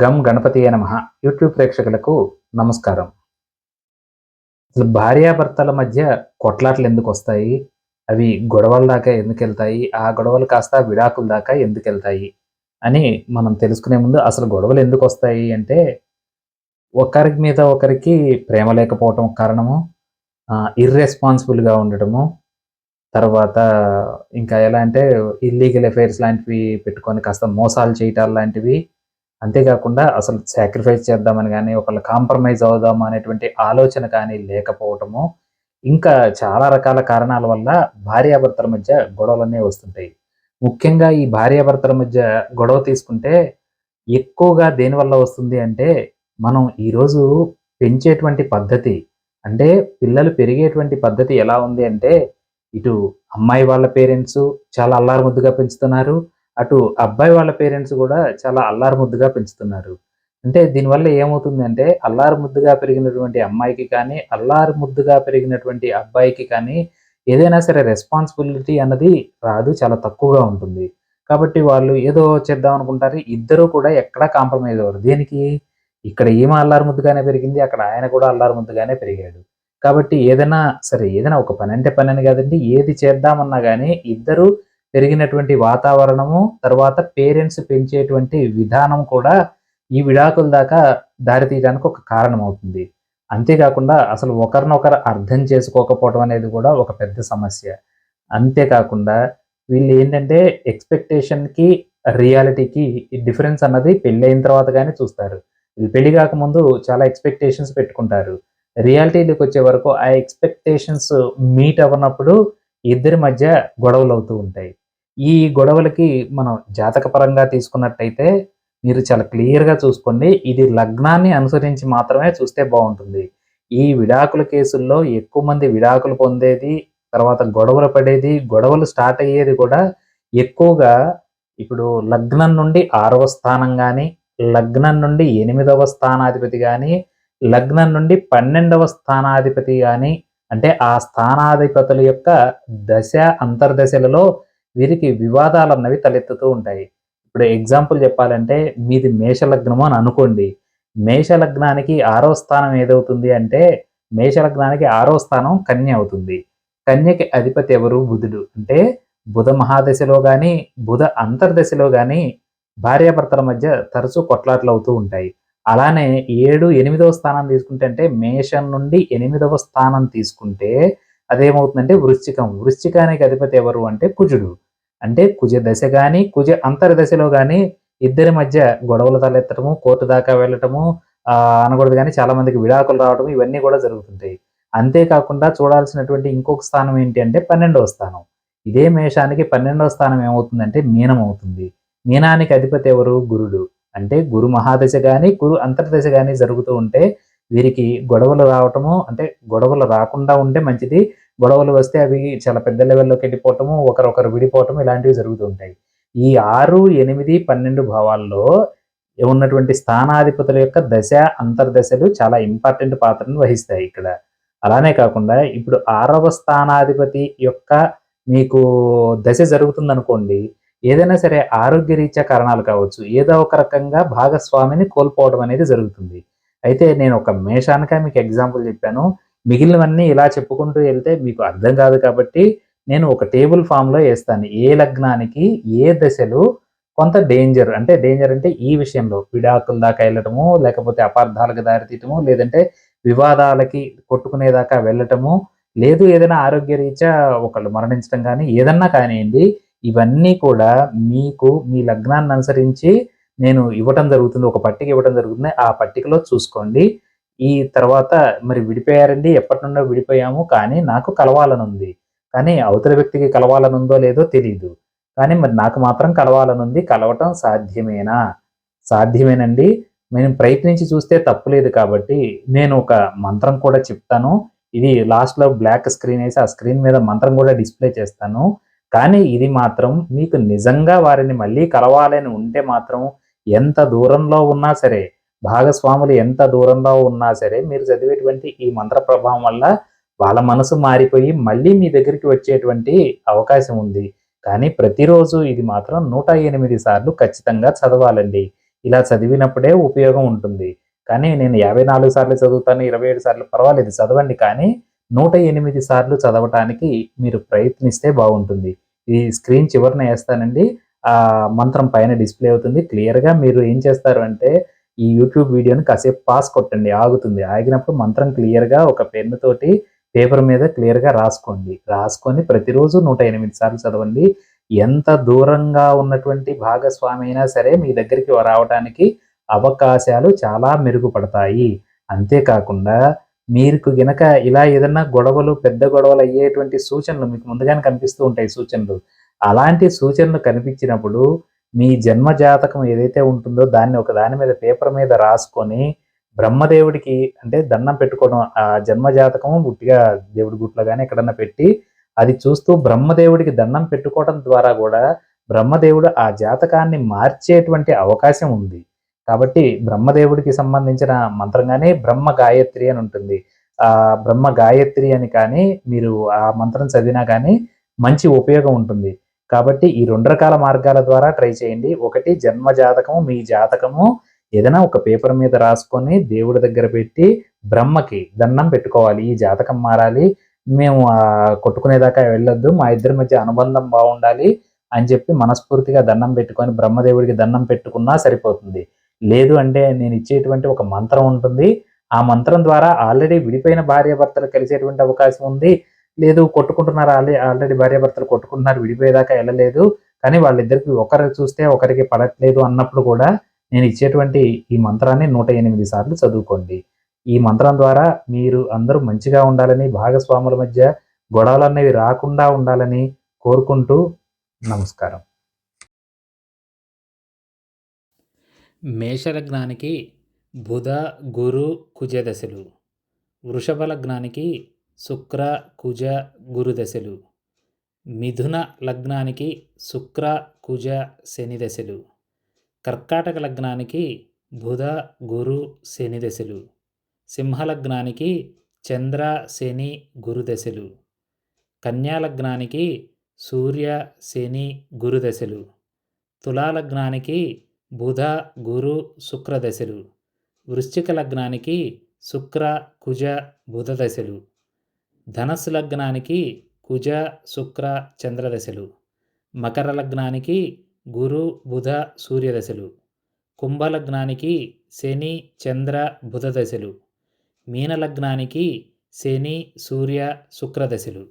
గం గణపతి నమ. యూట్యూబ్ ప్రేక్షకులకు నమస్కారం. అసలు భార్యాభర్తల మధ్య కొట్లాట్లు ఎందుకు వస్తాయి? అవి గొడవల దాకా ఎందుకు వెళ్తాయి? ఆ గొడవలు కాస్త విడాకుల దాకా ఎందుకు వెళ్తాయి? అని మనం తెలుసుకునే ముందు అసలు గొడవలు ఎందుకు వస్తాయి అంటే ఒకరికి మీద ఒకరికి ప్రేమ లేకపోవటం కారణము ఇర్రెస్పాన్సిబుల్గా ఉండటము తర్వాత ఇంకా ఎలా అంటే ఇల్లీగల్ అఫైర్స్ లాంటివి పెట్టుకొని కాస్త మోసాలు చేయటాలు లాంటివి అంతేకాకుండా అసలు సాక్రిఫైస్ చేద్దామని కానీ ఒకళ్ళు కాంప్రమైజ్ అవుదాం అనేటువంటి ఆలోచన కానీ లేకపోవటము ఇంకా చాలా రకాల కారణాల వల్ల భార్యాభర్తల మధ్య గొడవలన్నీ వస్తుంటాయి. ముఖ్యంగా ఈ భార్యాభర్తల మధ్య గొడవ తీసుకుంటే ఎక్కువగా దేనివల్ల వస్తుంది అంటే మనం ఈరోజు పెంచేటువంటి పద్ధతి అంటే పిల్లలు పెరిగేటువంటి పద్ధతి ఎలా ఉంది అంటే ఇటు అమ్మాయి వాళ్ళ పేరెంట్స్ చాలా అల్లారు ముద్దుగా పెంచుతున్నారు అటు అబ్బాయి వాళ్ళ పేరెంట్స్ కూడా చాలా అల్లారు ముద్దుగా పెంచుతున్నారు. అంటే దీనివల్ల ఏమవుతుందంటే అల్లారు ముద్దుగా పెరిగినటువంటి అమ్మాయికి కానీ అల్లారు ముద్దుగా పెరిగినటువంటి అబ్బాయికి కానీ ఏదైనా సరే రెస్పాన్సిబిలిటీ అన్నది రాదు చాలా తక్కువగా ఉంటుంది. కాబట్టి వాళ్ళు ఏదో చేద్దాం అనుకుంటారు ఇద్దరు కూడా ఎక్కడా కాంప్రమైజ్ అవ్వరు. దేనికి? ఇక్కడ ఈమె అల్లారు ముద్దుగానే పెరిగింది అక్కడ ఆయన కూడా అల్లారు ముద్దుగానే పెరిగాడు. కాబట్టి ఏదైనా సరే ఏదైనా ఒక పని అంటే పని అని కాదండి ఏది చేద్దామన్నా కానీ ఇద్దరు పెరిగినటువంటి వాతావరణము తర్వాత పేరెంట్స్ పెంచేటువంటి విధానం కూడా ఈ విడాకుల దాకా దారి తీయడానికి ఒక కారణం అవుతుంది అంతేకాకుండా అసలు ఒకరినొకరు అర్థం చేసుకోకపోవడం అనేది కూడా ఒక పెద్ద సమస్య. అంతేకాకుండా వీళ్ళు ఏంటంటే ఎక్స్పెక్టేషన్కి రియాలిటీకి డిఫరెన్స్ అన్నది పెళ్ళి అయిన తర్వాత కానీ చూస్తారు. వీళ్ళు పెళ్ళి కాకముందు చాలా ఎక్స్పెక్టేషన్స్ పెట్టుకుంటారు. రియాలిటీలోకి వచ్చే వరకు ఆ ఎక్స్పెక్టేషన్స్ మీట్ అవ్వనప్పుడు ఇద్దరి మధ్య గొడవలు అవుతూ ఉంటాయి. ఈ గొడవలకి మనం జాతకపరంగా తీసుకున్నట్టయితే మీరు చాలా క్లియర్గా చూసుకోండి. ఇది లగ్నాన్ని అనుసరించి మాత్రమే చూస్తే బాగుంటుంది. ఈ విడాకుల కేసుల్లో ఎక్కువ మంది విడాకులు పొందేది తర్వాత గొడవలు పడేది గొడవలు స్టార్ట్ అయ్యేది కూడా ఎక్కువగా ఇప్పుడు లగ్నం నుండి ఆరవ స్థానం కానీ లగ్నం నుండి ఎనిమిదవ స్థానాధిపతి కానీ లగ్నం నుండి పన్నెండవ స్థానాధిపతి కానీ అంటే ఆ స్థానాధిపతుల యొక్క దశ అంతర్దశలలో వీరికి వివాదాలు అన్నవి తలెత్తుతూ ఉంటాయి. ఇప్పుడు ఎగ్జాంపుల్ చెప్పాలంటే మీది మేషలగ్నము అని అనుకోండి. మేషలగ్నానికి ఆరో స్థానం ఏదవుతుంది అంటే మేషలగ్నానికి ఆరో స్థానం కన్య అవుతుంది. కన్యకి అధిపతి ఎవరు? బుధుడు. అంటే బుధ మహాదశలో కానీ బుధ అంతర్దశలో కానీ భార్యాభర్తల మధ్య తరచూ కొట్లాట్లు అవుతూ ఉంటాయి. అలానే ఏడు ఎనిమిదవ స్థానం తీసుకుంటే అంటే మేషం నుండి ఎనిమిదవ స్థానం తీసుకుంటే అదేమవుతుందంటే వృశ్చికం. వృశ్చికానికి అధిపతి ఎవరు? అంటే కుజుడు. అంటే కుజ దశ కానీ కుజ అంతర్దశలో కానీ ఇద్దరి మధ్య గొడవలు తలెత్తడము కోర్టు దాకా వెళ్ళటము అనకూడదు కానీ చాలా మందికి విడాకులు రావడం ఇవన్నీ కూడా జరుగుతుంటాయి. అంతేకాకుండా చూడాల్సినటువంటి ఇంకొక స్థానం ఏంటి అంటే పన్నెండవ స్థానం. ఇదే మేషానికి పన్నెండవ స్థానం ఏమవుతుందంటే మీనం అవుతుంది. మీనానికి అధిపతి ఎవరు? గురుడు. అంటే గురు మహాదశ కానీ గురు అంతర్దశ కానీ జరుగుతూ ఉంటే వీరికి గొడవలు రావటము అంటే గొడవలు రాకుండా ఉంటే మంచిది. గొడవలు వస్తే అవి చాలా పెద్ద లెవెల్లోకి వెళ్ళిపోవటము ఒకరొకరు విడిపోవటం ఇలాంటివి జరుగుతూ ఉంటాయి. ఈ ఆరు ఎనిమిది పన్నెండు భావాల్లో ఉన్నటువంటి స్థానాధిపతుల యొక్క దశ అంతర్దశలు చాలా ఇంపార్టెంట్ పాత్రను వహిస్తాయి ఇక్కడ. అలానే కాకుండా ఇప్పుడు ఆరవ స్థానాధిపతి యొక్క మీకు దశ జరుగుతుందనుకోండి ఏదైనా సరే ఆరోగ్య రీత్యా కారణాలు కావచ్చు ఏదో ఒక రకంగా భాగస్వామిని కోల్పోవడం అనేది జరుగుతుంది. అయితే నేను ఒక మేషానిక మీకు ఎగ్జాంపుల్ చెప్పాను. మిగిలినవన్నీ ఇలా చెప్పుకుంటూ వెళ్తే మీకు అర్థం కాదు కాబట్టి నేను ఒక టేబుల్ ఫామ్లో వేస్తాను. ఏ లగ్నానికి ఏ దశలు కొంత డేంజర్ అంటే డేంజర్ అంటే ఈ విషయంలో విడాకుల దాకా వెళ్ళటము లేకపోతే అపార్థాలకు దారితీయటము లేదంటే వివాదాలకి కొట్టుకునేదాకా వెళ్ళటము లేదు ఏదైనా ఆరోగ్య రీత్యా ఒకళ్ళు మరణించడం కానీ ఏదన్నా కానివ్వండి ఇవన్నీ కూడా మీకు మీ లగ్నాన్ని అనుసరించి నేను ఇవ్వటం జరుగుతుంది ఒక పట్టిక ఇవ్వటం జరుగుతుంది. ఆ పట్టికలో చూసుకోండి. ఈ తర్వాత మరి విడిపోయారండి ఎప్పటి నుండో విడిపోయాము కానీ నాకు కలవాలనుంది. కానీ అవతల వ్యక్తికి కలవాలనుందో లేదో తెలియదు కానీ మరి నాకు మాత్రం కలవాలనుంది కలవటం సాధ్యమేనా? సాధ్యమేనండి. నేను ప్రయత్నించి చూస్తే తప్పులేదు కాబట్టి నేను ఒక మంత్రం కూడా చెప్తాను. ఇది లాస్ట్లో బ్లాక్ స్క్రీన్ వేసి ఆ స్క్రీన్ మీద మంత్రం కూడా డిస్ప్లే చేస్తాను. కానీ ఇది మాత్రం మీకు నిజంగా వారిని మళ్ళీ కలవాలని ఉంటే మాత్రం ఎంత దూరంలో ఉన్నా సరే భాగస్వాములు ఎంత దూరంలో ఉన్నా సరే మీరు చదివేటువంటి ఈ మంత్ర ప్రభావం వల్ల వాళ్ళ మనసు మారిపోయి మళ్ళీ మీ దగ్గరికి వచ్చేటువంటి అవకాశం ఉంది. కానీ ప్రతిరోజు ఇది మాత్రం నూట ఎనిమిది సార్లు ఖచ్చితంగా చదవాలండి. ఇలా చదివినప్పుడే ఉపయోగం ఉంటుంది. కానీ నేను యాభై నాలుగు సార్లు చదువుతాను ఇరవై ఏడు సార్లు పర్వాలేదు చదవండి. కానీ నూట ఎనిమిది సార్లు చదవటానికి మీరు ప్రయత్నిస్తే బాగుంటుంది. ఈ స్క్రీన్ చివరిన వేస్తానండి. ఆ మంత్రం పైన డిస్ప్లే అవుతుంది. క్లియర్గా మీరు ఏం చేస్తారు అంటే ఈ యూట్యూబ్ వీడియోని కాసేపు పాస్ కొట్టండి ఆగుతుంది. ఆగినప్పుడు మంత్రం క్లియర్గా ఒక పెన్ను తోటి పేపర్ మీద క్లియర్గా రాసుకోండి. రాసుకొని ప్రతిరోజు నూట ఎనిమిది సార్లు చదవండి. ఎంత దూరంగా ఉన్నటువంటి భాగస్వామి అయినా సరే మీ దగ్గరికి రావడానికి అవకాశాలు చాలా మెరుగుపడతాయి. అంతేకాకుండా మీరు గనక ఇలా ఏదన్నా గొడవలు పెద్ద గొడవలు అయ్యేటువంటి సూచనలు మీకు ముందుగానే కనిపిస్తూ ఉంటాయి సూచనలు. అలాంటి సూచనలు కనిపించినప్పుడు మీ జన్మ జాతకం ఏదైతే ఉంటుందో దాన్ని ఒక దాని మీద పేపర్ మీద రాసుకొని బ్రహ్మదేవుడికి అంటే దండం పెట్టుకోవడం ఆ జన్మ జాతకము గుట్టిగా దేవుడి గుట్లో కానీ ఎక్కడన్నా పెట్టి అది చూస్తూ బ్రహ్మదేవుడికి దండం పెట్టుకోవడం ద్వారా కూడా బ్రహ్మదేవుడు ఆ జాతకాన్ని మార్చేటువంటి అవకాశం ఉంది. కాబట్టి బ్రహ్మదేవుడికి సంబంధించిన మంత్రం కానీ బ్రహ్మ గాయత్రి అని ఉంటుంది. ఆ బ్రహ్మ గాయత్రి అని కానీ మీరు ఆ మంత్రం చదివినా కానీ మంచి ఉపయోగం ఉంటుంది. కాబట్టి ఈ రెండు రకాల మార్గాల ద్వారా ట్రై చేయండి. ఒకటి జన్మ జాతకము మీ జాతకము ఏదైనా ఒక పేపర్ మీద రాసుకొని దేవుడి దగ్గర పెట్టి బ్రహ్మకి దండం పెట్టుకోవాలి. ఈ జాతకం మారాలి. మేము కొట్టుకునేదాకా వెళ్ళొద్దు. మా ఇద్దరి మధ్య అనుబంధం బాగుండాలి అని చెప్పి మనస్ఫూర్తిగా దండం పెట్టుకొని బ్రహ్మదేవుడికి దండం పెట్టుకున్నా సరిపోతుంది. లేదు అంటే నేను ఇచ్చేటువంటి ఒక మంత్రం ఉంటుంది. ఆ మంత్రం ద్వారా ఆల్రెడీ విడిపోయిన భార్యాభర్తలు కలిసేటువంటి అవకాశం ఉంది. లేదు కొట్టుకుంటున్నారు? ఆల్రెడీ ఆల్రెడీ భార్యాభర్తలు కొట్టుకుంటున్నారు విడిపోయేదాకా వెళ్ళలేదు. కానీ వాళ్ళిద్దరికి ఒకరు చూస్తే ఒకరికి పడట్లేదు అన్నప్పుడు కూడా నేను ఇచ్చేటువంటి ఈ మంత్రాన్ని నూట ఎనిమిది సార్లు చదువుకోండి. ఈ మంత్రం ద్వారా మీరు అందరూ మంచిగా ఉండాలని భాగస్వాముల మధ్య గొడవలు అనేవి రాకుండా ఉండాలని కోరుకుంటూ నమస్కారం. మేషలగ్నానికి బుధ గురు కుజదశలు. వృషభ లగ్నానికి శుక్ర కుజ గురుదశలు మిథున లగ్నానికి శుక్ర కుజ శని దశలు. కర్కాటక లగ్నానికి బుధ గురు శని దశలు. సింహలగ్నానికి చంద్ర శని గురు దశలు. కన్యాలగ్నానికి సూర్య శని గురు దశలు. తులాలగ్నానికి బుధ గురు శుక్ర దశలు. వృశ్చిక లగ్నానికి శుక్ర కుజ బుధ దశలు. ధనస్సు లగ్నానికి కుజ శుక్ర చంద్రదశలు మకర లగ్నానికి గురు బుధ సూర్యదశలు కుంభలగ్నానికి శని చంద్ర బుధ దశలు. మీనలగ్నానికి శని సూర్య శుక్రదశలు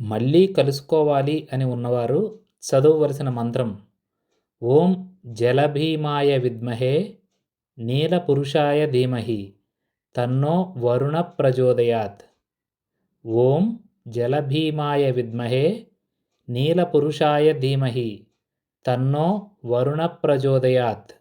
మళ్ళీ కలుసుకోవాలి అని ఉన్నవారు చదవవలసిన మంత్రం. ఓం జలభీమాయ విద్మహే నీలపురుషాయ ధీమహి. తన్నో వరుణ ప్రచోదయాత్. ఓం జలభీమాయ విద్మహే నీలపురుషాయ ధీమహి తన్నో వరుణ ప్రచోదయాత్